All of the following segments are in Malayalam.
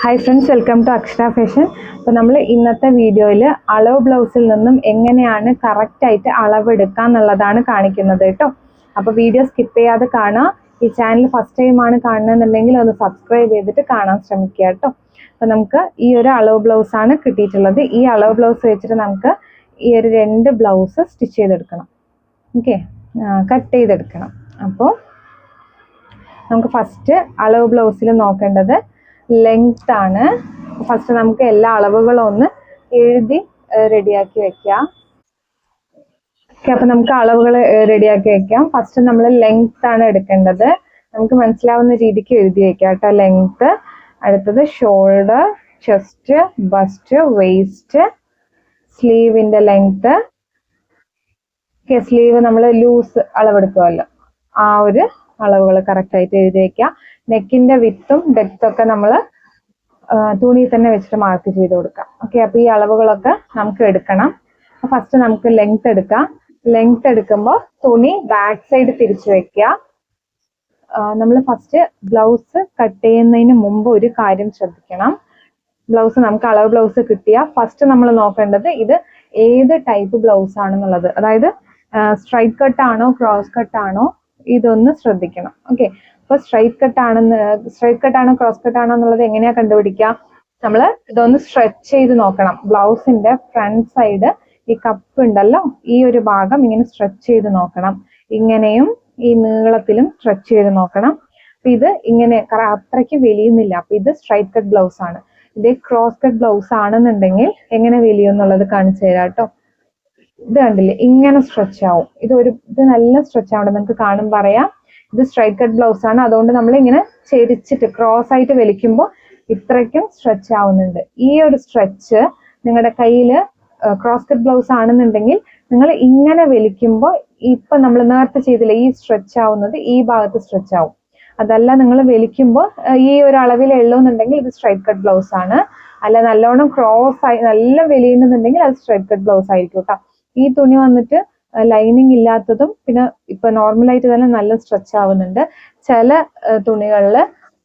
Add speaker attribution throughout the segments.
Speaker 1: Hi friends welcome to Akshara fashion അപ്പോൾ നമ്മൾ ഇന്നത്തെ വീഡിയോയിൽ അളവ് ബ്ലൗസിൽ നിന്നും എങ്ങനെയാണ് കറക്റ്റായിട്ട് അളവെടുക്കുക എന്നുള്ളതാണ് കാണിക്കുന്നത് കേട്ടോ. അപ്പോൾ വീഡിയോ സ്കിപ്പ് ചെയ്യാതെ കാണുക. ഈ ചാനൽ ഫസ്റ്റ് ടൈം ആണ് കാണുന്നതെന്നുണ്ടെങ്കിൽ ഒന്ന് സബ്സ്ക്രൈബ് ചെയ്തിട്ട് കാണാൻ ശ്രമിക്കുക കേട്ടോ. അപ്പോൾ നമുക്ക് ഈ ഒരു അളവ് ബ്ലൗസ് ആണ് കിട്ടിയിട്ടുള്ളത്. ഈ അളവ് ബ്ലൗസ് വെച്ചിട്ട് നമുക്ക് ഈ ഒരു രണ്ട് ബ്ലൗസ് സ്റ്റിച്ച് ചെയ്തെടുക്കണം. ഓക്കെ കട്ട് ചെയ്തെടുക്കണം. അപ്പോൾ നമുക്ക് ഫസ്റ്റ് അളവ് ബ്ലൗസിൽ നോക്കേണ്ടത് ലെങ്ത് ആണ്. ഫസ്റ്റ് നമുക്ക് എല്ലാ അളവുകളും ഒന്ന് എഴുതി റെഡിയാക്കി വെക്കാം ഓക്കെ അപ്പൊ നമുക്ക് അളവുകൾ റെഡിയാക്കി വെക്കാം ഫസ്റ്റ് നമ്മൾ ലെങ്ത് ആണ് എടുക്കേണ്ടത്. നമുക്ക് മനസ്സിലാവുന്ന രീതിക്ക് എഴുതി വെക്കാം കേട്ടോ ലെങ്ത് അടുത്തത് ഷോൾഡർ ചെസ്റ്റ് ബസ്റ്റ് വെയ്സ്റ്റ് സ്ലീവിന്റെ ലെങ്ത് സ്ലീവ് നമ്മൾ ലൂസ് അളവെടുക്കുമല്ലോ ആ ഒരു അളവുകൾ കറക്റ്റ് ആയിട്ട് എഴുതി വെക്കുക. നെക്കിന്റെ വിത്തും ഡെപ്തും ഒക്കെ നമ്മൾ തുണി തന്നെ വെച്ചിട്ട് മാർക്ക് ചെയ്ത് കൊടുക്കാം ഓക്കെ അപ്പൊ ഈ അളവുകളൊക്കെ നമുക്ക് എടുക്കണം. ഫസ്റ്റ് നമുക്ക് ലെങ്ത് എടുക്കാം. ലെങ്ത് എടുക്കുമ്പോൾ തുണി ബാക്ക് സൈഡ് തിരിച്ചു വെക്കുക. നമ്മൾ ഫസ്റ്റ് ബ്ലൗസ് കട്ട് ചെയ്യുന്നതിന് മുമ്പ് ഒരു കാര്യം ശ്രദ്ധിക്കണം. ബ്ലൗസ് നമുക്ക് അളവ് ബ്ലൗസ് കിട്ടിയ ഫസ്റ്റ് നമ്മൾ നോക്കേണ്ടത് ഇത് ഏത് ടൈപ്പ് ബ്ലൗസ് ആണെന്നുള്ളത്. അതായത് സ്ട്രൈറ്റ് കട്ട് ആണോ ക്രോസ് കട്ട് ആണോ ഇതൊന്ന് ശ്രദ്ധിക്കണം. ഓക്കെ അപ്പൊ സ്ട്രൈറ്റ് കട്ട് ആണെന്ന് സ്ട്രൈറ്റ് കട്ട് ആണോ ക്രോസ് കട്ട് ആണോ എന്നുള്ളത് എങ്ങനെയാ കണ്ടുപിടിക്കുക? നമ്മൾ ഇതൊന്ന് സ്ട്രെച്ച് ചെയ്ത് നോക്കണം. ബ്ലൗസിന്റെ ഫ്രണ്ട് സൈഡ് ഈ കപ്പ് ഉണ്ടല്ലോ ഈ ഒരു ഭാഗം ഇങ്ങനെ സ്ട്രെച്ച് ചെയ്ത് നോക്കണം. ഇങ്ങനെയും ഈ നീളത്തിലും സ്ട്രെച്ച് ചെയ്ത് നോക്കണം. അപ്പൊ ഇത് ഇങ്ങനെ അത്രയ്ക്ക് വലിയുന്നില്ല. അപ്പൊ ഇത് സ്ട്രൈറ്റ് കട്ട് ബ്ലൗസ് ആണ്. ഇത് ക്രോസ് കട്ട് ബ്ലൗസ് ആണെന്നുണ്ടെങ്കിൽ എങ്ങനെ വലിയെന്നുള്ളത് കാണിച്ചു തരാം കേട്ടോ. ഇത് കണ്ടില്ലേ ഇങ്ങനെ സ്ട്രെച്ച് ആവും. ഇത് ഒരു ഇത് നല്ല സ്ട്രെച്ച് ആവണം. നമുക്ക് കാണും പറയാം. ഇത് സ്ട്രൈറ്റ് കട്ട് ബ്ലൗസ് ആണ്. അതുകൊണ്ട് നമ്മൾ ഇങ്ങനെ ചെരിച്ചിട്ട് ക്രോസ് ആയിട്ട് വലിക്കുമ്പോൾ ഇത്രയ്ക്കും സ്ട്രെച്ച് ആവുന്നുണ്ട്. ഈ ഒരു സ്ട്രെച്ച് നിങ്ങളുടെ കയ്യിൽ ക്രോസ് കട്ട് ബ്ലൗസ് ആണെന്നുണ്ടെങ്കിൽ നിങ്ങൾ ഇങ്ങനെ വലിക്കുമ്പോൾ ഇപ്പൊ നമ്മൾ നേരത്തെ ചെയ്തില്ല ഈ സ്ട്രെച്ച് ആവുന്നത് ഈ ഭാഗത്ത് സ്ട്രെച്ച് ആവും. അതല്ല നിങ്ങൾ വലിക്കുമ്പോൾ ഈ ഒരു അളവിൽ എള്ളുന്നുണ്ടെങ്കിൽ ഇത് സ്ട്രൈറ്റ് കട്ട് ബ്ലൗസ് ആണ്. അല്ല നല്ലോണം ക്രോസ് ആയി നല്ല വലിയുന്നുണ്ടെങ്കിൽ അത് സ്ട്രൈറ്റ് കട്ട് ബ്ലൗസ് ആയിരിക്കും കേട്ടോ ഈ തുണി വന്നിട്ട് ലൈനിങ് ഇല്ലാത്തതും പിന്നെ ഇപ്പൊ നോർമലായിട്ട് തന്നെ നല്ല സ്ട്രെച്ച് ആവുന്നുണ്ട്. ചില തുണികളിൽ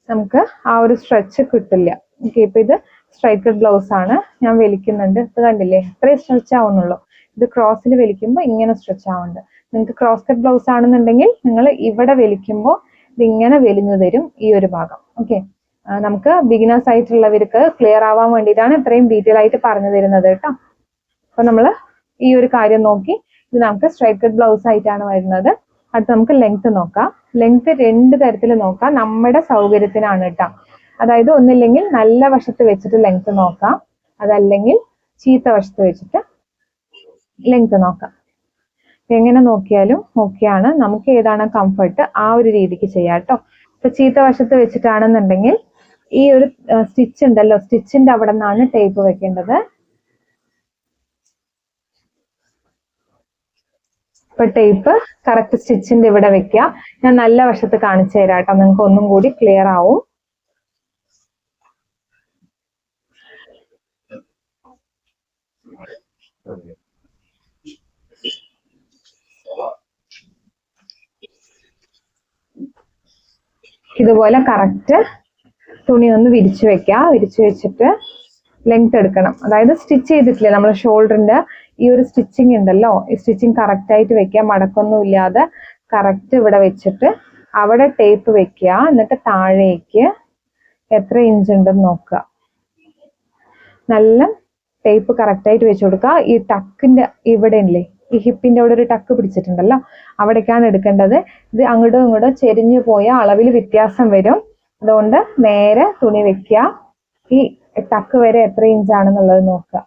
Speaker 1: നമുക്ക് ആ ഒരു സ്ട്രെച്ച് കിട്ടില്ല. ഓക്കെ ഇപ്പൊ ഇത് സ്ട്രൈറ്റഡ് ബ്ലൗസ് ആണ്. ഞാൻ വലിക്കുന്നുണ്ട്. ഇത് കണ്ടില്ലേ? ഇത്രയും സ്ട്രെച്ച് ആവുന്നുള്ളൂ. ഇത് ക്രോസിൽ വലിക്കുമ്പോൾ ഇങ്ങനെ സ്ട്രെച്ച് ആവുന്നുണ്ട്. നിങ്ങൾക്ക് ക്രോസ് കട്ട് ബ്ലൗസ് ആണെന്നുണ്ടെങ്കിൽ നിങ്ങൾ ഇവിടെ വലിക്കുമ്പോൾ ഇതിങ്ങനെ വലിഞ്ഞു തരും ഈ ഒരു ഭാഗം. ഓക്കെ നമുക്ക് ബിഗിനേഴ്സ് ആയിട്ടുള്ളവർക്ക് ക്ലിയർ ആവാൻ വേണ്ടിയിട്ടാണ് ഇത്രയും ഡീറ്റെയിൽ ആയിട്ട് പറഞ്ഞു തരുന്നത് കേട്ടോ. അപ്പൊ നമ്മൾ ഈ ഒരു കാര്യം നോക്കി. ഇത് നമുക്ക് സ്ട്രൈറ്റ് കട്ട് ബ്ലൗസ് ആയിട്ടാണ് വരുന്നത്. അടുത്ത് നമുക്ക് ലെങ്ത് നോക്കാം. ലെങ്ത് രണ്ട് തരത്തിൽ നോക്കാം. നമ്മുടെ സൗകര്യത്തിനാണ് കേട്ടോ അതായത് ഒന്നില്ലെങ്കിൽ നല്ല വശത്ത് വെച്ചിട്ട് ലെങ്ത് നോക്കാം. അതല്ലെങ്കിൽ ചീത്ത വശത്ത് വെച്ചിട്ട് ലെങ്ത് നോക്കാം. എങ്ങനെ നോക്കിയാലും ഓക്കെയാണ്. നമുക്ക് ഏതാണ് കംഫർട്ട് ആ ഒരു രീതിക്ക് ചെയ്യാം കേട്ടോ ഇപ്പൊ ചീത്ത വശത്ത് വെച്ചിട്ടാണെന്നുണ്ടെങ്കിൽ ഈ ഒരു സ്റ്റിച്ച് ഉണ്ടല്ലോ. സ്റ്റിച്ചിന്റെ അവിടെ നിന്നാണ് ടേപ്പ് വെക്കേണ്ടത്. ഇപ്പൊ ടേപ്പ് കറക്റ്റ് സ്റ്റിച്ചിന്റെ ഇവിടെ വെക്കുക ഞാൻ നല്ല വശത്ത് കാണിച്ചു തരാം കേട്ടോ നിങ്ങൾക്ക് ഒന്നും കൂടി ക്ലിയർ ആവും. ഇതുപോലെ കറക്റ്റ് തുണി ഒന്ന് വിരിച്ചു വെക്കുക വിരിച്ചു വെച്ചിട്ട് ലെങ്ത് എടുക്കണം. അതായത് സ്റ്റിച്ച് ചെയ്തിട്ടില്ലേ? നമ്മൾ ഷോൾഡറിന്റെ ഈ ഒരു സ്റ്റിച്ചിങ് ഉണ്ടല്ലോ ഈ സ്റ്റിച്ചിങ് കറക്റ്റായിട്ട് വെക്കുക മടക്കൊന്നും ഇല്ലാതെ കറക്റ്റ് ഇവിടെ വെച്ചിട്ട് അവിടെ ടേപ്പ് വെക്കുക എന്നിട്ട് താഴേക്ക് എത്ര ഇഞ്ച് ഉണ്ടെന്ന് നോക്കുക. നല്ല ടേപ്പ് കറക്റ്റായിട്ട് വെച്ച് കൊടുക്കുക. ഈ ടക്കിന്റെ ഇവിടെ ഇല്ലേ ഈ ഹിപ്പിന്റെ അവിടെ ഒരു ടക്ക് പിടിച്ചിട്ടുണ്ടല്ലോ അവിടേക്കാണ് എടുക്കേണ്ടത്. ഇത് അങ്ങോട്ടും ഇങ്ങോട്ടും ചെരിഞ്ഞു പോയ അളവിൽ വ്യത്യാസം വരും. അതുകൊണ്ട് നേരെ തുണി വെക്കുക. ഈ ടക്ക് വരെ എത്ര ഇഞ്ചാണെന്നുള്ളത് നോക്കുക.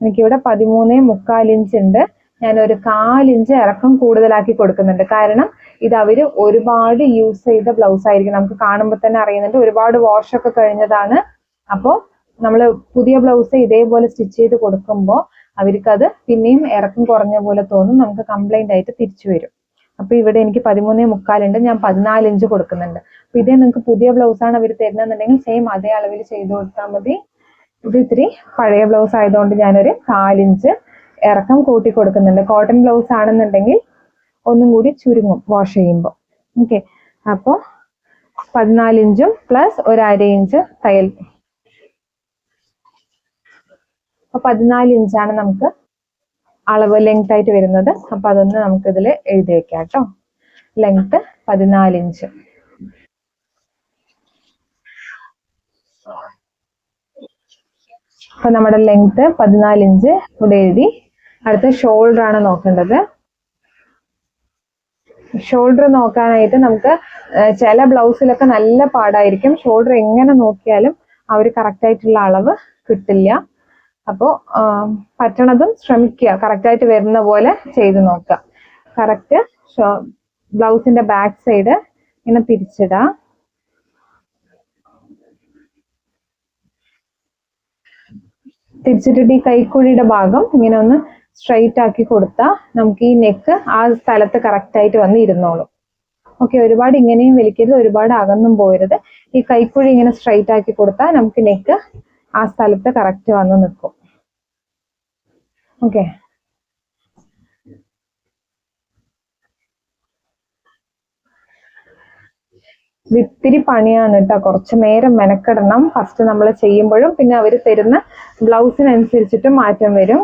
Speaker 1: എനിക്കിവിടെ പതിമൂന്നേ മുക്കാൽ ഇഞ്ച് ഉണ്ട്. ഞാൻ ഒരു കാലിഞ്ച് ഇറക്കം കൂടുതലാക്കി കൊടുക്കുന്നുണ്ട്. കാരണം ഇത് അവർ ഒരുപാട് യൂസ് ചെയ്ത ബ്ലൗസ് ആയിരിക്കും. നമുക്ക് കാണുമ്പോൾ തന്നെ അറിയുന്നുണ്ട്. ഒരുപാട് വാഷ് ഒക്കെ കഴിഞ്ഞതാണ്. അപ്പോൾ നമ്മൾ പുതിയ ബ്ലൗസ് ഇതേപോലെ സ്റ്റിച്ച് ചെയ്ത് കൊടുക്കുമ്പോൾ അവർക്കത് പിന്നെയും ഇറക്കം കുറഞ്ഞ പോലെ തോന്നും. നമുക്ക് കംപ്ലൈന്റ് ആയിട്ട് തിരിച്ചു വരും. അപ്പോൾ ഇവിടെ എനിക്ക് പതിമൂന്നേ മുക്കാലുണ്ട് ഞാൻ പതിനാല് ഇഞ്ച് കൊടുക്കുന്നുണ്ട്. അപ്പോൾ ഇതേ നിങ്ങൾക്ക് പുതിയ ബ്ലൗസ് ആണ് അവർ തരുന്നതെന്നുണ്ടെങ്കിൽ സെയിം അതേ അളവിൽ ചെയ്ത് കൊടുത്താൽ മതി. ഇത് ഇത്തിരി പഴയ ബ്ലൗസ് ആയതുകൊണ്ട് ഞാനൊരു കാലിഞ്ച് ഇറക്കം കൂട്ടി കൊടുക്കുന്നുണ്ട്. കോട്ടൺ ബ്ലൗസ് ആണെന്നുണ്ടെങ്കിൽ ഒന്നും കൂടി ചുരുങ്ങും വാഷ് ചെയ്യുമ്പോൾ ഓക്കെ അപ്പോൾ പതിനാലിഞ്ചും പ്ലസ് ഒരു അര ഇഞ്ച് തയ്യൽ. അപ്പൊ പതിനാല് ഇഞ്ചാണ് നമുക്ക് അളവ് ലെങ്ത് ആയിട്ട് വരുന്നത്. അപ്പൊ അതൊന്ന് നമുക്ക് ഇതിൽ എഴുതി വെക്കാം കേട്ടോ. ലെങ്ത് പതിനാല് ഇഞ്ച് അപ്പൊ നമ്മുടെ ലെങ്ത് പതിനാല് ഇഞ്ച് ഇവിടെ എഴുതി. അടുത്ത ഷോൾഡർ ആണ് നോക്കേണ്ടത്. ഷോൾഡർ നോക്കാനായിട്ട് നമുക്ക് ചില ബ്ലൗസിലൊക്കെ നല്ല പാടായിരിക്കും. ഷോൾഡർ എങ്ങനെ നോക്കിയാലും ആ ഒരു കറക്റ്റ് ആയിട്ടുള്ള അളവ് കിട്ടില്ല. അപ്പോൾ പറ്റണതും ശ്രമിക്കുക. കറക്റ്റ് ആയിട്ട് വരുന്ന പോലെ ചെയ്ത് നോക്കുക. കറക്റ്റ് ബ്ലൗസിന്റെ ബാക്ക് സൈഡ് ഇങ്ങനെ തിരിച്ചിടാം. തിരിച്ചിട്ടിട്ട് ഈ കൈക്കുഴിയുടെ ഭാഗം ഇങ്ങനെ ഒന്ന് സ്ട്രൈറ്റ് ആക്കി കൊടുത്താൽ നമുക്ക് ഈ നെക്ക് ആ സ്ഥലത്ത് കറക്റ്റ് ആയിട്ട് വന്ന് ഇരുന്നോളും ഓക്കെ ഒരുപാട് ഇങ്ങനെയും വലിക്കരുത് ഒരുപാട് അകന്നും പോരുത് ഈ കൈക്കുഴി ഇങ്ങനെ സ്ട്രൈറ്റ് ആക്കി കൊടുത്താൽ നമുക്ക് നെക്ക് ആ സ്ഥലത്ത് കറക്റ്റ് വന്ന് നിൽക്കും. ഓക്കെ ഇത്തിരി പണിയാണ് കേട്ടോ കുറച്ച് നേരം മെനക്കെടണം. ഫസ്റ്റ് നമ്മൾ ചെയ്യുമ്പോഴും പിന്നെ അവർ തരുന്ന ബ്ലൗസിനനുസരിച്ചിട്ട് മാറ്റം വരും.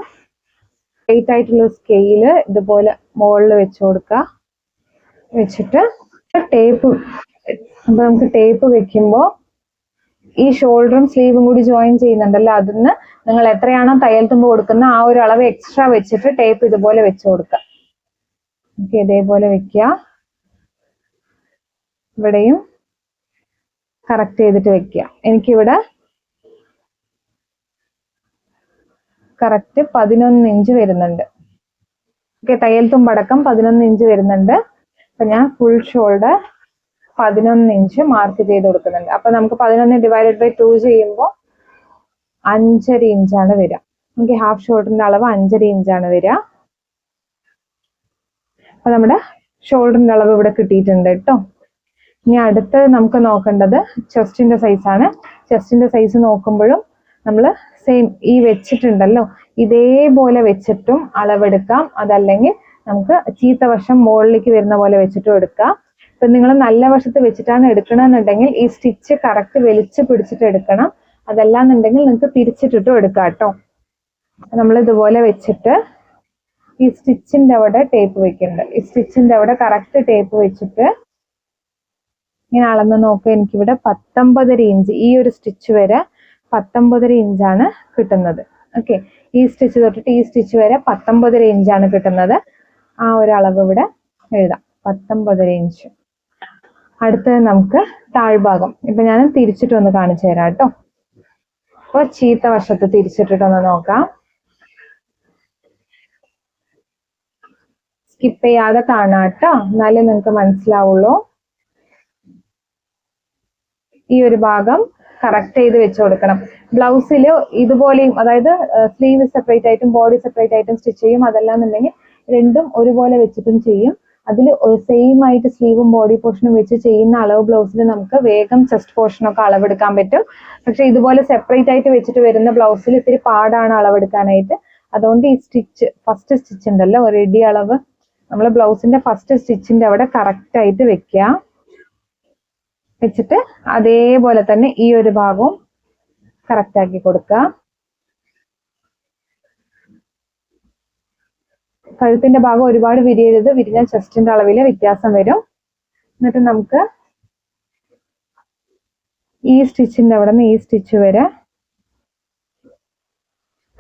Speaker 1: സ്ട്രെയിറ്റ് ആയിട്ടുള്ള സ്കെയിൽ ഇതുപോലെ മുകളിൽ വെച്ച് കൊടുക്കുക വെച്ചിട്ട് ടേപ്പ് അപ്പൊ നമുക്ക് ടേപ്പ് വെക്കുമ്പോൾ ഈ ഷോൾഡറും സ്ലീവും കൂടി ജോയിൻ ചെയ്യുന്നുണ്ടല്ലോ. അതിന്ന് നിങ്ങൾ എത്രയാണോ തയ്യൽ തുമ്പ് കൊടുക്കുന്ന ആ ഒരു അളവ് എക്സ്ട്രാ വെച്ചിട്ട് ടേപ്പ് ഇതുപോലെ വെച്ച് കൊടുക്കുക ഇതേപോലെ വെക്കുക ഇവിടെയും കറക്റ്റ് ചെയ്തിട്ട് വെക്കുക. എനിക്കിവിടെ കറക്റ്റ് പതിനൊന്ന് ഇഞ്ച് വരുന്നുണ്ട്. ഓക്കെ തയ്യൽ തുമ്പടക്കം പതിനൊന്ന് ഇഞ്ച് വരുന്നുണ്ട്. അപ്പൊ ഞാൻ ഫുൾ ഷോൾഡർ പതിനൊന്ന് ഇഞ്ച് മാർക്ക് ചെയ്ത് കൊടുക്കുന്നുണ്ട്. അപ്പൊ നമുക്ക് പതിനൊന്ന് ഡിവൈഡഡ് ബൈ ടു ചെയ്യുമ്പോൾ അഞ്ചര ഇഞ്ചാണ് വരിക. നമുക്ക് ഹാഫ് ഷോൾഡറിന്റെ അളവ് അഞ്ചര ഇഞ്ചാണ് വരിക. അപ്പൊ നമ്മുടെ ഷോൾഡറിന്റെ അളവ് ഇവിടെ കിട്ടിയിട്ടുണ്ട് കേട്ടോ. ഇനി അടുത്ത് നമുക്ക് നോക്കേണ്ടത് ചെസ്റ്റിന്റെ സൈസ് ആണ്. ചെസ്റ്റിന്റെ സൈസ് നോക്കുമ്പോഴും നമ്മൾ സെയിം ഈ വെച്ചിട്ടുണ്ടല്ലോ. ഇതേപോലെ വെച്ചിട്ടും അളവെടുക്കാം. അതല്ലെങ്കിൽ നമുക്ക് ചീത്ത വശം മുകളിലേക്ക് വരുന്ന പോലെ വെച്ചിട്ടും എടുക്കാം. ഇപ്പൊ നിങ്ങൾ നല്ല വശത്ത് വെച്ചിട്ടാണ് എടുക്കണമെന്നുണ്ടെങ്കിൽ ഈ സ്റ്റിച്ച് കറക്റ്റ് വലിച്ച് പിടിച്ചിട്ട് എടുക്കണം. അതല്ലാന്നുണ്ടെങ്കിൽ നിങ്ങൾക്ക് തിരിച്ചിട്ടിട്ടും എടുക്കാം കേട്ടോ. നമ്മൾ ഇതുപോലെ വെച്ചിട്ട് ഈ സ്റ്റിച്ചിന്റെ അവിടെ ടേപ്പ് വെക്കുന്നുണ്ട്. ഈ സ്റ്റിച്ചിന്റെ അവിടെ കറക്റ്റ് ടേപ്പ് വെച്ചിട്ട് ഇങ്ങനെ അളന്ന് നോക്കുക എനിക്കിവിടെ പത്തൊമ്പതര ഇഞ്ച് ഈ ഒരു സ്റ്റിച്ച് വരെ പത്തൊമ്പതര ഇഞ്ചാണ് കിട്ടുന്നത്. ഓക്കെ ഈ സ്റ്റിച്ച് തൊട്ടിട്ട് ഈ സ്റ്റിച്ച് വരെ പത്തൊമ്പതര ഇഞ്ചാണ് കിട്ടുന്നത്. ആ ഒരു അളവ് ഇവിടെ എഴുതാം. പത്തൊമ്പതര ഇഞ്ച് അടുത്തത് നമുക്ക് താഴ്ഭാഗം. ഇപ്പൊ ഞാൻ തിരിച്ചിട്ടൊന്ന് കാണിച്ചു തരാം കേട്ടോ. അപ്പൊ ചീത്ത വശത്ത് തിരിച്ചിട്ടിട്ടൊന്ന് നോക്കാം. സ്കിപ്പ് ചെയ്യാതെ കാണാം കേട്ടോ. എന്നാലേ നിങ്ങൾക്ക് മനസ്സിലാവുള്ളൂ. ഈ ഒരു ഭാഗം കറക്റ്റ് ചെയ്ത് വെച്ച് കൊടുക്കണം. ബ്ലൗസിൽ ഇതുപോലെയും അതായത് സ്ലീവ് സെപ്പറേറ്റ് ആയിട്ടും ബോഡി സെപ്പറേറ്റ് ആയിട്ടും സ്റ്റിച്ച് ചെയ്യും. അതല്ലാന്നുണ്ടെങ്കിൽ രണ്ടും ഒരുപോലെ വെച്ചിട്ടും ചെയ്യും. അതിൽ സെയിം ആയിട്ട് സ്ലീവും ബോഡി പോർഷനും വെച്ച് ചെയ്യുന്ന അളവ് ബ്ലൗസിൽ നമുക്ക് വേഗം ചെസ്റ്റ് പോർഷനൊക്കെ അളവെടുക്കാൻ പറ്റും. പക്ഷെ ഇതുപോലെ സെപ്പറേറ്റ് ആയിട്ട് വെച്ചിട്ട് വരുന്ന ബ്ലൗസിൽ ഇത്തിരി പാടാണ് അളവെടുക്കാനായിട്ട്. അതുകൊണ്ട് ഈ സ്റ്റിച്ച് ഫസ്റ്റ് സ്റ്റിച്ച് ഉണ്ടല്ലോ റെഡി അളവ്. നമ്മൾ ബ്ലൗസിന്റെ ഫസ്റ്റ് സ്റ്റിച്ചിന്റെ അവിടെ കറക്റ്റ് ആയിട്ട് വെക്കുക വെച്ചിട്ട് അതേപോലെ തന്നെ ഈ ഒരു ഭാഗവും കറക്റ്റ് ആക്കി കൊടുക്കുക. കഴുത്തിന്റെ ഭാഗം ഒരുപാട് വിരിയരുത്. വിരിഞ്ഞ ചെസ്റ്റിന്റെ അളവിൽ വ്യത്യാസം വരും. എന്നിട്ട് നമുക്ക് ഈ സ്റ്റിച്ചിന്റെ അവിടെ നിന്ന് ഈ സ്റ്റിച്ച് വരെ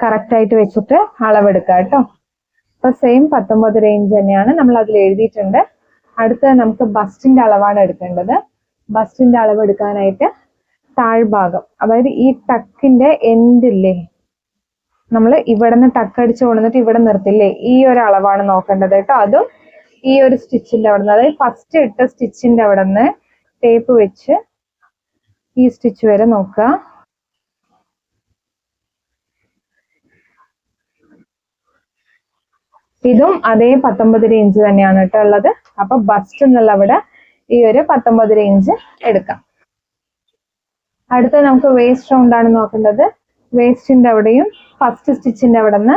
Speaker 1: കറക്റ്റ് ആയിട്ട് വെച്ചിട്ട് അളവെടുക്കുക കേട്ടോ. അപ്പൊ സെയിം പത്തൊമ്പത് റേഞ്ച് തന്നെയാണ് നമ്മൾ അതിൽ എഴുതിയിട്ടുണ്ട്. അടുത്തത് നമുക്ക് ബസ്റ്റിന്റെ അളവാണ് എടുക്കേണ്ടത്. ബസ്റ്റിന്റെ അളവ് എടുക്കാനായിട്ട് താഴ്ഭാഗം. അതായത് ഈ ടക്കിന്റെ എൻഡില്ലേ നമ്മൾ ഇവിടെ നിന്ന് ടക്ക് അടിച്ച് കൊണ്ടുവന്നിട്ട് ഇവിടെ നിർത്തില്ലേ? ഈ ഒരു അളവാണ് നോക്കേണ്ടത് കേട്ടോ. അതും ഈ ഒരു സ്റ്റിച്ചിന്റെ അവിടെ നിന്ന് അതായത് ഫസ്റ്റ് ഇട്ട സ്റ്റിച്ചിന്റെ അവിടെ നിന്ന് ടേപ്പ് വെച്ച് ഈ സ്റ്റിച്ച് വരെ നോക്കുക. ഇതും അതേ പത്തൊമ്പതര ഇഞ്ച് തന്നെയാണ് കേട്ടോ ഉള്ളത്. അപ്പൊ ബസ്റ്റ് എന്നുള്ള അവിടെ ഈ ഒരു പത്തൊമ്പതര ഇഞ്ച് എടുക്കാം. അടുത്ത നമുക്ക് വേസ്റ്റ് റൗണ്ട് ആണ് നോക്കേണ്ടത്. വേസ്റ്റിന്റെ അവിടെയും ഫസ്റ്റ് സ്റ്റിച്ചിന്റെ അവിടെ നിന്ന്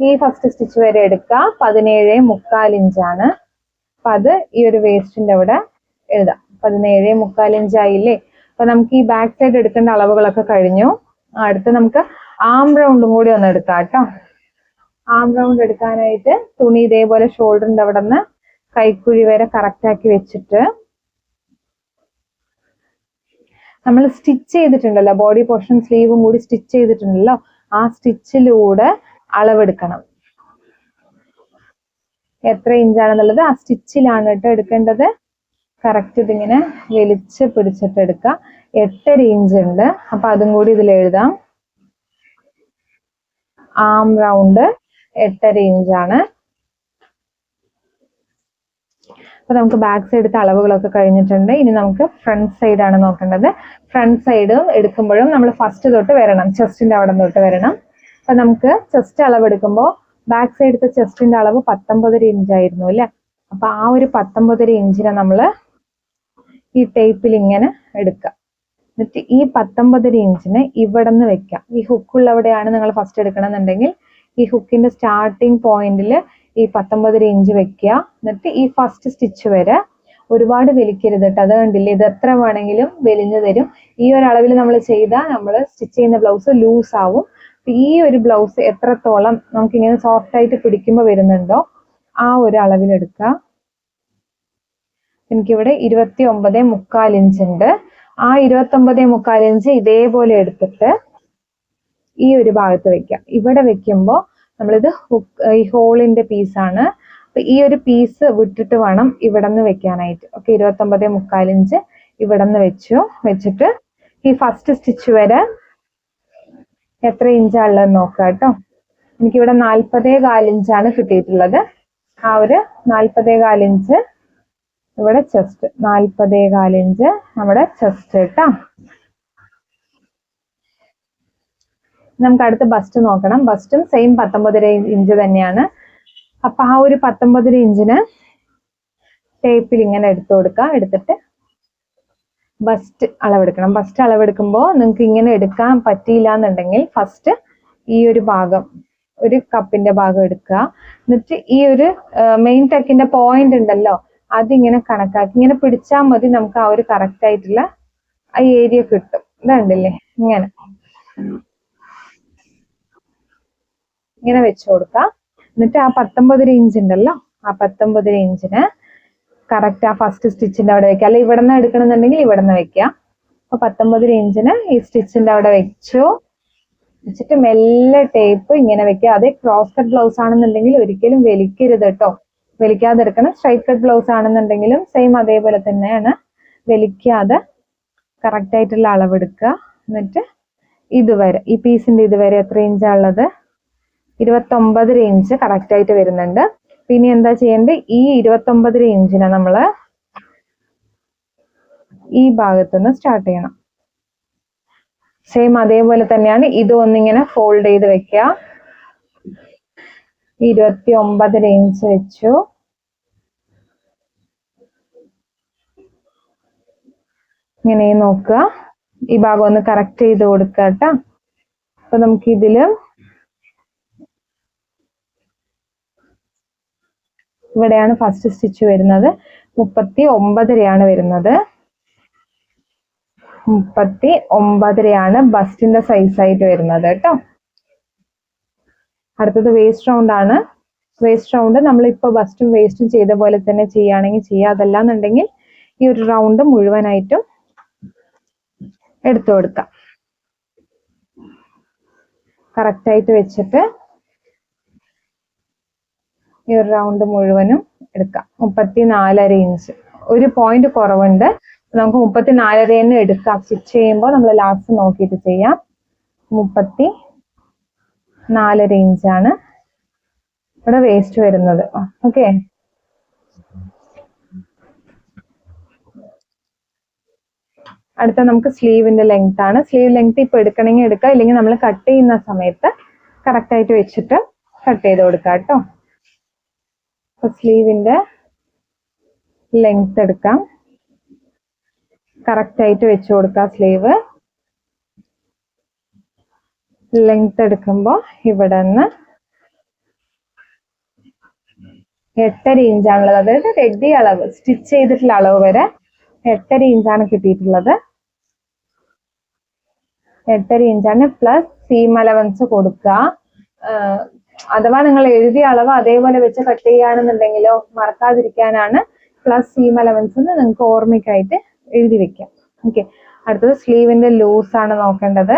Speaker 1: ഈ ഫസ്റ്റ് സ്റ്റിച്ച് വരെ എടുക്കുക. പതിനേഴ് മുക്കാൽ ഇഞ്ചാണ് അപ്പൊ അത് ഈ ഒരു വേസ്റ്റിന്റെ അവിടെ എഴുതാം. പതിനേഴ് മുക്കാൽ ഇഞ്ചായില്ലേ അപ്പൊ നമുക്ക് ഈ ബാക്ക് സൈഡ് എടുക്കേണ്ട അളവുകളൊക്കെ കഴിഞ്ഞു. അടുത്ത് നമുക്ക് ആം റൗണ്ടും കൂടി ഒന്ന് എടുക്കാം കേട്ടോ. ആം റൗണ്ട് എടുക്കാനായിട്ട് തുണി ഇതേപോലെ ഷോൾഡറിന്റെ അവിടെ നിന്ന് കൈക്കുഴി വരെ കറക്റ്റ് ആക്കി വെച്ചിട്ട് നമ്മൾ സ്റ്റിച്ച് ചെയ്തിട്ടുണ്ടല്ലോ. ബോഡി പോർഷൻ സ്ലീവും കൂടി സ്റ്റിച്ച് ചെയ്തിട്ടുണ്ടല്ലോ. ആ സ്റ്റിച്ചിലൂടെ അളവെടുക്കണം. എത്ര ഇഞ്ചാണെന്നുള്ളത് ആ സ്റ്റിച്ചിലാണ് കേട്ടോ എടുക്കേണ്ടത്. കറക്റ്റ് ഇതിങ്ങനെ വലിച്ച് പിടിച്ചിട്ട് എടുക്കുക. എട്ടര ഇഞ്ച് ഉണ്ട്. അപ്പൊ അതും കൂടി ഇതിൽ എഴുതാം. ആം റൗണ്ട് എട്ടര ഇഞ്ചാണ് അപ്പൊ നമുക്ക് ബാക്ക് സൈഡത്തെ അളവുകളൊക്കെ കഴിഞ്ഞിട്ടുണ്ട്. ഇനി നമുക്ക് ഫ്രണ്ട് സൈഡ് ആണ് നോക്കേണ്ടത്. ഫ്രണ്ട് സൈഡ് എടുക്കുമ്പോഴും നമ്മൾ ഫസ്റ്റ് തൊട്ട് വരണം. ചെസ്റ്റിന്റെ അവിടെ തൊട്ട് വരണം. അപ്പൊ നമുക്ക് ചെസ്റ്റ് അളവ് എടുക്കുമ്പോൾ ബാക്ക് സൈഡത്തെ ചെസ്റ്റിന്റെ അളവ് പത്തൊമ്പതര ഇഞ്ച് ആയിരുന്നു അല്ലെ? അപ്പൊ ആ ഒരു പത്തൊമ്പതര ഇഞ്ചിനെ നമ്മൾ ഈ ടേപ്പിൽ ഇങ്ങനെ എടുക്കുക. എന്നിട്ട് ഈ പത്തൊമ്പതര ഇഞ്ചിനെ ഇവിടെ നിന്ന് വെക്കാം ഈ ഹുക്കുള്ളവിടെയാണ് നിങ്ങൾ ഫസ്റ്റ് എടുക്കണമെന്നുണ്ടെങ്കിൽ ഈ ഹുക്കിന്റെ സ്റ്റാർട്ടിങ് പോയിന്റിൽ ഈ പത്തൊമ്പതര ഇഞ്ച് വെക്കുക. എന്നിട്ട് ഈ ഫസ്റ്റ് സ്റ്റിച്ച് വരെ ഒരുപാട് വലിക്കരുത് കേട്ടോ അത് കണ്ടില്ലേ? ഇത് എത്ര വേണമെങ്കിലും വലിഞ്ഞു തരും. ഈ ഒരു അളവിൽ നമ്മൾ ചെയ്താൽ നമ്മൾ സ്റ്റിച്ച് ചെയ്യുന്ന ബ്ലൗസ് ലൂസ് ആവും. ഈ ഒരു ബ്ലൗസ് എത്രത്തോളം നമുക്ക് ഇങ്ങനെ സോഫ്റ്റ് ആയിട്ട് പിടിക്കുമ്പോൾ വരുന്നുണ്ടോ ആ ഒരു അളവിൽ എടുക്കുക. എനിക്കിവിടെ ഇരുപത്തി ഒമ്പത് മുക്കാൽ ഇഞ്ച് ഉണ്ട്. ആ ഇരുപത്തി ഒമ്പത് മുക്കാൽ ഇഞ്ച് ഇതേപോലെ എടുത്തിട്ട് ഈ ഒരു ഭാഗത്ത് വെക്കാം ഇവിടെ വെക്കുമ്പോൾ നമ്മളിത് ഈ ഹോളിന്റെ പീസാണ് അപ്പൊ ഈ ഒരു പീസ് വിട്ടിട്ട് വേണം ഇവിടെ നിന്ന് വെക്കാനായിട്ട്. ഓക്കെ ഇരുപത്തി ഒമ്പത് മുക്കാൽ ഇഞ്ച് ഇവിടെ നിന്ന് വെച്ചു. വെച്ചിട്ട് ഈ ഫസ്റ്റ് സ്റ്റിച്ച് വരെ എത്ര ഇഞ്ചാണ് ഉള്ളത് നോക്കുക കേട്ടോ. എനിക്കിവിടെ നാൽപ്പതേ കാലിഞ്ചാണ് കിട്ടിയിട്ടുള്ളത്. ആ ഒരു നാൽപ്പതേ കാലിഞ്ച് ഇവിടെ ചെസ്റ്റ് നാൽപ്പതേ കാലിഞ്ച് നമ്മുടെ ചെസ്റ്റ് കേട്ടോ നമുക്ക് അടുത്ത ബസ്റ്റ് നോക്കണം ബസ്റ്റും സെയിം പത്തൊമ്പതര ഇഞ്ച് തന്നെയാണ്. അപ്പൊ ആ ഒരു പത്തൊമ്പതര ഇഞ്ചിന് ടേപ്പിൽ ഇങ്ങനെ എടുത്തു കൊടുക്കുക. എടുത്തിട്ട് ബസ്റ്റ് അളവെടുക്കണം. ബസ്റ്റ് അളവെടുക്കുമ്പോൾ നിങ്ങൾക്ക് ഇങ്ങനെ എടുക്കാൻ പറ്റിയില്ല എന്നുണ്ടെങ്കിൽ ഫസ്റ്റ് ഈ ഒരു ഭാഗം ഒരു കപ്പിന്റെ ഭാഗം എടുക്കുക. എന്നിട്ട് ഈ ഒരു മെയിൻ ടെക്കിന്റെ പോയിന്റ് ഉണ്ടല്ലോ അതിങ്ങനെ കണക്കാക്കി ഇങ്ങനെ പിടിച്ചാൽ മതി നമുക്ക് ആ ഒരു കറക്റ്റ് ആയിട്ടുള്ള ആ ഏരിയ കിട്ടും. ഇതുണ്ടല്ലേ? ഇങ്ങനെ. ഇങ്ങനെ വെച്ചു കൊടുക്കാം. എന്നിട്ട് ആ പത്തൊമ്പതര ഇഞ്ച് ഉണ്ടല്ലോ ആ പത്തൊമ്പതര ഇഞ്ചിന് കറക്റ്റ് ആ ഫസ്റ്റ് സ്റ്റിച്ചിന്റെ അവിടെ വെക്കുക അല്ലെ ഇവിടെ നിന്ന് എടുക്കണമെന്നുണ്ടെങ്കിൽ ഇവിടെ നിന്ന് വെക്കുക അപ്പൊ പത്തൊമ്പതര ഇഞ്ചിന് ഈ സ്റ്റിച്ചിന്റെ അവിടെ വെച്ചു. വെച്ചിട്ട് മെല്ലെ ടേപ്പ് ഇങ്ങനെ വെക്കുക അതേ ക്രോസ് കട്ട് ബ്ലൗസ് ആണെന്നുണ്ടെങ്കിൽ ഒരിക്കലും വലിക്കരുത് കേട്ടോ വലിക്കാതെ എടുക്കണം. സ്ട്രൈറ്റ് കട്ട് ബ്ലൗസ് ആണെന്നുണ്ടെങ്കിലും സെയിം അതേപോലെ തന്നെയാണ്. വലിക്കാതെ കറക്റ്റ് ആയിട്ടുള്ള അളവെടുക്കുക എന്നിട്ട് ഇതുവരെ ഈ പീസിന്റെ ഇതുവരെ എത്ര ഇഞ്ചാ ഉള്ളത്? ഇരുപത്തൊമ്പതര ഇഞ്ച് കറക്റ്റ് ആയിട്ട് വരുന്നുണ്ട്. പിന്നെ എന്താ ചെയ്യേണ്ടത്? ഈ ഇരുപത്തൊമ്പതര ഇഞ്ചിനെ നമ്മൾ ഈ ഭാഗത്തുനിന്ന് സ്റ്റാർട്ട് ചെയ്യണം. സെയിം അതേപോലെ തന്നെയാണ്. ഇത് ഒന്നിങ്ങനെ ഫോൾഡ് ചെയ്ത് വെക്കുക. ഇരുപത്തി ഒമ്പത് ഇഞ്ച് വെച്ചു. ഇങ്ങനെ നോക്കുക. ഈ ഭാഗം ഒന്ന് കറക്റ്റ് ചെയ്ത് കൊടുക്കുക കേട്ടോ. അപ്പൊ നമുക്ക് ഇതിൽ ഇവിടെയാണ് ഫസ്റ്റ് സ്റ്റിച്ച് വരുന്നത്. മുപ്പത്തി ഒമ്പതരയാണ് വരുന്നത്. മുപ്പത്തി ഒമ്പതരയാണ് ബസ്റ്റിന്റെ സൈസ് ആയിട്ട് വരുന്നത് കേട്ടോ. അടുത്തത് വേസ്റ്റ് റൗണ്ട് ആണ്. വേസ്റ്റ് റൗണ്ട് നമ്മൾ ഇപ്പൊ ബസ്റ്റും വേസ്റ്റും ചെയ്ത പോലെ തന്നെ ചെയ്യുകയാണെങ്കിൽ ചെയ്യുക അതല്ലാന്നുണ്ടെങ്കിൽ ഈ ഒരു റൗണ്ട് മുഴുവനായിട്ടും എടുത്തു കൊടുക്കാം. കറക്റ്റ് ആയിട്ട് വെച്ചിട്ട് ഈ ഒരു റൗണ്ട് മുഴുവനും എടുക്കാം. മുപ്പത്തി നാലര ഇഞ്ച് ഒരു പോയിന്റ് കുറവുണ്ട്. നമുക്ക് മുപ്പത്തി നാലര തന്നെ എടുക്കാം. സ്റ്റിച്ച് ചെയ്യുമ്പോൾ നമ്മൾ ലാസ്റ്റ് നോക്കിയിട്ട് ചെയ്യാം. മുപ്പത്തി നാലര ഇഞ്ചാണ് ഇവിടെ വേസ്റ്റ് വരുന്നത്. ഓക്കെ അടുത്ത നമുക്ക് സ്ലീവിന്റെ ലെങ്ത് ആണ്. സ്ലീവ് ലെങ്ത് ഇപ്പൊ എടുക്കണമെങ്കിൽ എടുക്കാം. ഇല്ലെങ്കിൽ നമ്മൾ കട്ട് ചെയ്യുന്ന സമയത്ത് കറക്റ്റ് ആയിട്ട് വെച്ചിട്ട് കട്ട് ചെയ്ത് കൊടുക്കാം കേട്ടോ. അപ്പൊ സ്ലീവിന്റെ ലെങ്ത് എടുക്കാം. കറക്റ്റ് ആയിട്ട് വെച്ച് കൊടുക്കാം സ്ലീവ്. ലെങ്ത് എടുക്കുമ്പോൾ ഇവിടെ നിന്ന് എട്ടര ഇഞ്ചാണുള്ളത് അതായത് റെഡി അളവ് സ്റ്റിച്ച് ചെയ്തിട്ടുള്ള അളവ് വരെ എട്ടര ഇഞ്ചാണ് കിട്ടിയിട്ടുള്ളത്. എട്ടര ഇഞ്ചാണ് പ്ലസ് സീം അലവൻസ് കൊടുക്കുക. അഥവാ നിങ്ങൾ എഴുതിയ അളവ് അതേപോലെ വെച്ച് കട്ട് ചെയ്യുകയാണെന്നുണ്ടെങ്കിലോ മറക്കാതിരിക്കാനാണ് പ്ലസ് സീം അലവൻസ് എന്ന് നിങ്ങൾക്ക് ഓർമ്മയ്ക്കായിട്ട് എഴുതി വെക്കാം. ഓക്കെ അടുത്തത് സ്ലീവിന്റെ ലൂസ് ആണ് നോക്കേണ്ടത്.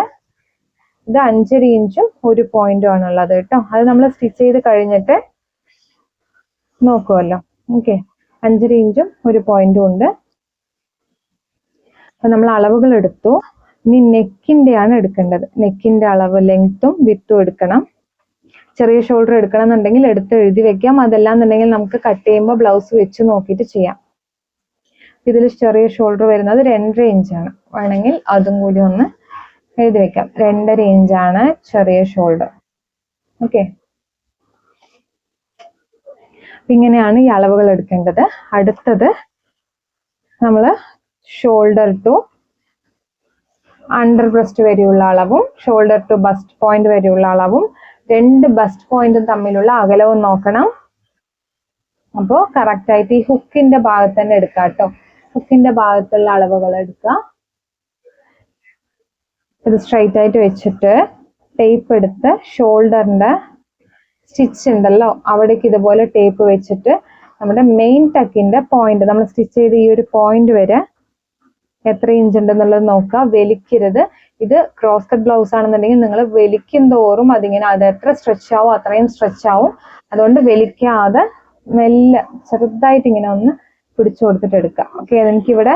Speaker 1: ഇത് അഞ്ചര ഇഞ്ചും ഒരു പോയിന്റും ആണുള്ളത് കേട്ടോ. അത് നമ്മൾ സ്റ്റിച്ച് ചെയ്ത് കഴിഞ്ഞിട്ട് നോക്കുമല്ലോ ഓക്കെ അഞ്ചര ഇഞ്ചും ഒരു പോയിന്റും ഉണ്ട്. അപ്പൊ നമ്മൾ അളവുകൾ എടുത്തു. ഇനി നെക്കിന്റെ ആണ് എടുക്കേണ്ടത്. നെക്കിന്റെ അളവ് ലെങ്ത്തും വിത്തും എടുക്കണം. ചെറിയ ഷോൾഡർ എടുക്കണം എന്നുണ്ടെങ്കിൽ എടുത്ത് എഴുതി വെക്കാം. അതല്ല എന്നുണ്ടെങ്കിൽ നമുക്ക് കട്ട് ചെയ്യുമ്പോൾ ബ്ലൗസ് വെച്ച് നോക്കിയിട്ട് ചെയ്യാം. ഇതിൽ ചെറിയ ഷോൾഡർ വരുന്നത് രണ്ടര ഇഞ്ചാണ് വേണമെങ്കിൽ അതും കൂടി ഒന്ന് എഴുതി വെക്കാം. രണ്ടര ഇഞ്ചാണ് ചെറിയ ഷോൾഡർ ഓക്കെ ഇങ്ങനെയാണ് ഈ അളവുകൾ എടുക്കേണ്ടത്. അടുത്തത് നമ്മൾ ഷോൾഡർ ടു അണ്ടർ ബ്രസ്റ്റ് വരെയുള്ള അളവും ഷോൾഡർ ടു ബസ്റ്റ് പോയിന്റ് വരെയുള്ള അളവും രണ്ട് ബസ്റ്റ് പോയിന്റും തമ്മിലുള്ള അകലവും നോക്കണം. അപ്പോൾ കറക്റ്റ് ആയിട്ട് ഈ ഹുക്കിന്റെ ഭാഗത്ത് തന്നെ എടുക്കാം കേട്ടോ. ഹുക്കിന്റെ ഭാഗത്തുള്ള അളവുകൾ എടുക്കുക. ഇത് സ്ട്രൈറ്റ് ആയിട്ട് വെച്ചിട്ട് ടേപ്പ് എടുത്ത് ഷോൾഡറിന്റെ സ്റ്റിച്ച് ഉണ്ടല്ലോ അവിടേക്ക് ഇതുപോലെ ടേപ്പ് വെച്ചിട്ട് നമ്മുടെ മെയിൻ ടക്കിന്റെ പോയിന്റ് നമ്മൾ സ്റ്റിച്ച് ചെയ്ത ഈ ഒരു പോയിന്റ് വരെ എത്ര ഇഞ്ച് ഉണ്ടെന്നുള്ളത് നോക്കുക. വലിക്കരുത്. ഇത് ക്രോസ് കട്ട് ബ്ലൗസ് ആണെന്നുണ്ടെങ്കിൽ നിങ്ങൾ വലിക്കും തോറും അതിങ്ങനെ അത് എത്ര സ്ട്രെച്ച് ആവും അത്രയും സ്ട്രെച്ച് ആവും. അതുകൊണ്ട് വലിക്കാതെ മെല്ലെ ചെറുതായിട്ട് ഇങ്ങനെ ഒന്ന് പിടിച്ചു കൊടുത്തിട്ട് എടുക്കുക. ഓക്കെ എനിക്കിവിടെ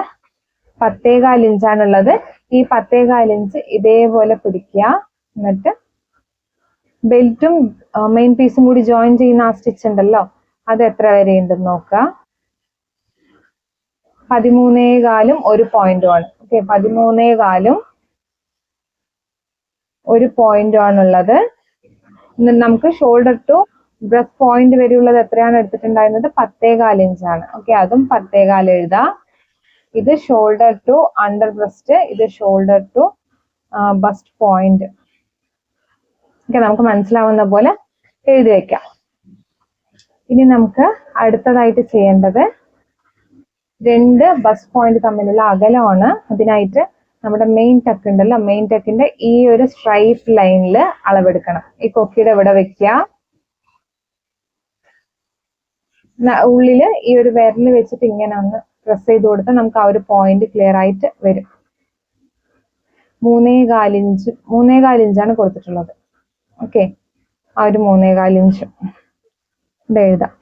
Speaker 1: പത്തേകാൽ ഇഞ്ചാണുള്ളത് ഈ പത്തേകാൽ ഇഞ്ച് ഇതേപോലെ പിടിക്കുക. എന്നിട്ട് ബെൽറ്റും മെയിൻ പീസും കൂടി ജോയിൻ ചെയ്യുന്ന ആ സ്റ്റിച്ച് ഉണ്ടല്ലോ അത് എത്ര വരെ ഉണ്ടെന്ന് നോക്കുക. പതിമൂന്നേകാലും ഒരു പോയിന്റ് വൺ ഓക്കെ പതിമൂന്നേകാലും ഒരു പോയിന്റ് ആണുള്ളത് ഇന്ന് നമുക്ക് ഷോൾഡർ ടു ബ്രസ്റ്റ് പോയിന്റ് വരെയുള്ളത് എത്രയാണ് എടുത്തിട്ടുണ്ടായിരുന്നത്? പത്തേകാൽ ഇഞ്ചാണ് ഓക്കെ അതും പത്തേകാൽ എഴുതാം. ഇത് ഷോൾഡർ ടു അണ്ടർ ബ്രസ്റ്റ് ഇത് shoulder to bust point okay നമുക്ക് മനസ്സിലാവുന്ന പോലെ എഴുതി വെക്കാം. ഇനി നമുക്ക് അടുത്തതായിട്ട് ചെയ്യേണ്ടത് രണ്ട് ബസ് പോയിന്റ് തമ്മിലുള്ള അകലമാണ്. അതിനായിട്ട് നമ്മുടെ മെയിൻ ടക്ക് ഉണ്ടല്ലോ മെയിൻ ടക്കിന്റെ ഈ ഒരു സ്ട്രൈപ്പ് ലൈനിൽ അളവെടുക്കണം. ഈ കൊക്കിയുടെ ഇവിടെ വെക്കുക. ഉള്ളിൽ ഈ ഒരു വിരൽ വെച്ചിട്ട് ഇങ്ങനെ ഒന്ന് പ്രസ് ചെയ്ത് കൊടുത്താൽ നമുക്ക് ആ ഒരു പോയിന്റ് ക്ലിയർ ആയിട്ട് വരും. മൂന്നേ കാലിഞ്ച് മൂന്നേ കാലിഞ്ചാണ് കൊടുത്തിട്ടുള്ളത്. ഓക്കെ ആ ഒരു മൂന്നേ കാലിഞ്ച് ഇത് എഴുതാം.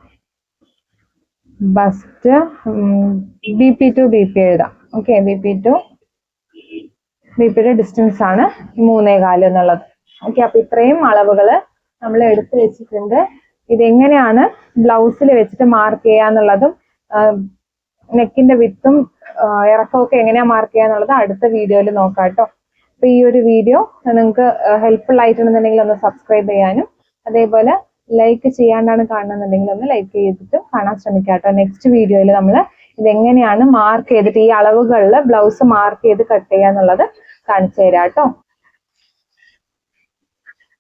Speaker 1: Bust B P to B P എഴുതാം. Okay B P to B പിയുടെ ഡിസ്റ്റൻസ് ആണ് മൂന്നേ കാൽ എന്നുള്ളത്. ഓക്കെ അപ്പൊ ഇത്രയും അളവുകൾ നമ്മൾ എടുത്തു വെച്ചിട്ടുണ്ട്. ഇതെങ്ങനെയാണ് ബ്ലൗസിൽ വെച്ചിട്ട് മാർക്ക് ചെയ്യാന്നുള്ളതും നെക്കിന്റെ വിത്തും ഇറക്കമൊക്കെ എങ്ങനെയാ മാർക്ക് ചെയ്യാന്നുള്ളത് അടുത്ത വീഡിയോയിൽ നോക്കാം കേട്ടോ. അപ്പൊ ഈ ഒരു വീഡിയോ നിങ്ങൾക്ക് ഹെൽപ്ഫുൾ ആയിട്ടുണ്ടെന്നുണ്ടെങ്കിൽ ഒന്ന് സബ്സ്ക്രൈബ് ചെയ്യാനും അതേപോലെ ലൈക്ക് ചെയ്യാണ്ടാണ് കാണുന്നുണ്ടെങ്കിൽ ഒന്ന് ലൈക്ക് ചെയ്തിട്ട് കാണാൻ ശ്രമിക്കാം കേട്ടോ നെക്സ്റ്റ് വീഡിയോയിൽ നമ്മൾ ഇതെങ്ങനെയാണ് മാർക്ക് ചെയ്തിട്ട് ഈ അളവുകളിൽ ബ്ലൗസ് മാർക്ക് ചെയ്ത് കട്ട് ചെയ്യാന്നുള്ളത് കാണിച്ചു തരാം കേട്ടോ